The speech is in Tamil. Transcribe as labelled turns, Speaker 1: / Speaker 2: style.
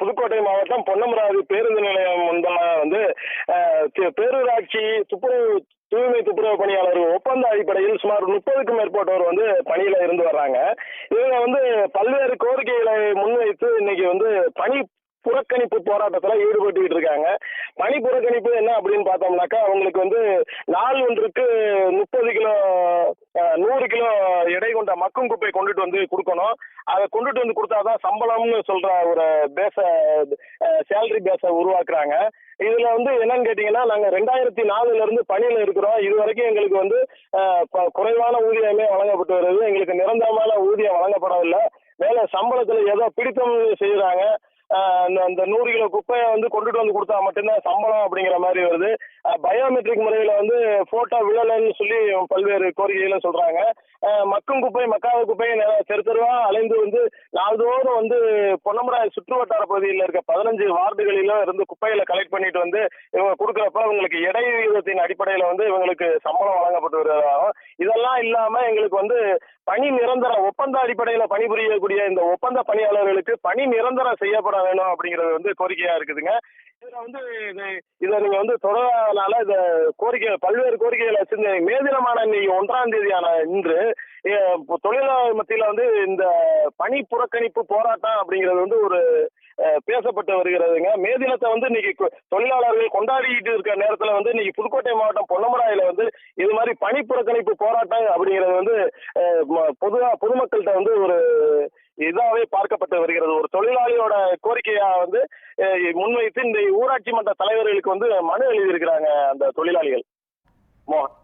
Speaker 1: புதுக்கோட்டை மாவட்டம் பொன்னமராவதி பேருந்து நிலையம் முன்பாக வந்து பேரூராட்சி துப்புரவு தூய்மை துப்புரவு பணியாளர்கள் ஒப்பந்த அடிப்படையில் சுமார் முப்பதுக்கும் மேற்பட்டோர் வந்து பணியில இருந்து வர்றாங்க. இதுல வந்து பல்வேறு கோரிக்கைகளை முன்வைத்து இன்னைக்கு வந்து பணி புறக்கணிப்பு போராட்டத்துல ஈடுபட்டுக்கிட்டு இருக்காங்க. பணி புறக்கணிப்பு என்ன அப்படின்னு பார்த்தோம்னாக்கா அவங்களுக்கு வந்து நாள் ஒன்றுக்கு முப்பது நூறு கிலோ எடை கொண்ட மக்கும் குப்பை கொண்டுட்டு வந்து கொடுக்கணும். அதை கொண்டுட்டு வந்து கொடுத்தாதான் சம்பளம்னு சொல்ற ஒரு பேச சேலரி பேஸை உருவாக்குறாங்க. இதுல வந்து என்னன்னு கேட்டீங்கன்னா நாங்க ரெண்டாயிரத்தி நாலுல இருந்து பணியில இருக்கிறோம். இது வரைக்கும் எங்களுக்கு வந்து குறைவான ஊதியமே வழங்கப்பட்டு வருது. எங்களுக்கு நிரந்தரமான ஊதியம் வழங்கப்படவில்லை. வேலை சம்பளத்துல ஏதோ பிடித்தம் செய்யறாங்க அந்த அந்த நூறு கிலோ குப்பையை வந்து கொண்டுட்டு வந்து கொடுத்தா மட்டும்தான் சம்பளம் அப்படிங்கிற மாதிரி வருது. பயோமெட்ரிக் முறையில வந்து போட்டோ விழலைன்னு சொல்லி பல்வேறு கோரிக்கைகளை சொல்றாங்க. மக்கும் குப்பை மக்காத குப்பையை நெ- தெரு தெருவா அலைந்து வந்து நாள்தோறும் வந்து பொன்னமராய சுற்று வட்டார பகுதியில் இருக்க பதினஞ்சு வார்டுகளிலும் இருந்து குப்பைகளை கலெக்ட் பண்ணிட்டு வந்து இவங்க கொடுக்குறப்ப இவங்களுக்கு இடை விகிதத்தின் அடிப்படையில் வந்து இவங்களுக்கு சம்பளம் வழங்கப்பட்டு வருவதாகவும் இதெல்லாம் இல்லாம எங்களுக்கு வந்து பணி நிரந்தர ஒப்பந்த அடிப்படையில் பணிபுரியக்கூடிய இந்த ஒப்பந்த பணியாளர்களுக்கு பணி நிரந்தரம் செய்யப்பட வேணும் அப்படிங்கிறது வந்து கோரிக்கையா இருக்குதுங்க. இதுல வந்து இது இதை நீங்க வந்து தொடராதனால இந்த கோரிக்கை பல்வேறு கோரிக்கைகளை வச்சிருந்தீங்க. மே தினமான இன்னைக்கு ஒன்றாம் தேதியான இன்று தொழிலாளர் மத்தியில வந்து இந்த பணி புறக்கணிப்பு போராட்டம் அப்படிங்கிறது வந்து ஒரு அஹ், பேசப்பட்டு வருகிறதுங்க. மே தினத்தை வந்து இன்னைக்கு தொழிலாளர்கள் கொண்டாடிட்டு இருக்க நேரத்துல வந்து இன்னைக்கு புதுக்கோட்டை மாவட்டம் பொன்னமராயில வந்து இது மாதிரி பணி புறக்கணிப்பு போராட்டம் அப்படிங்கிறது வந்து பொதுவா பொதுமக்கள்கிட்ட வந்து ஒரு இதாவே பார்க்கப்பட்டு வருகிறது. ஒரு தொழிலாளியோட கோரிக்கையா வந்து முன்வைத்து இந்த ஊராட்சி மன்ற தலைவர்களுக்கு வந்து மனு எழுதியிருக்கிறாங்க அந்த தொழிலாளிகள். மோகன்.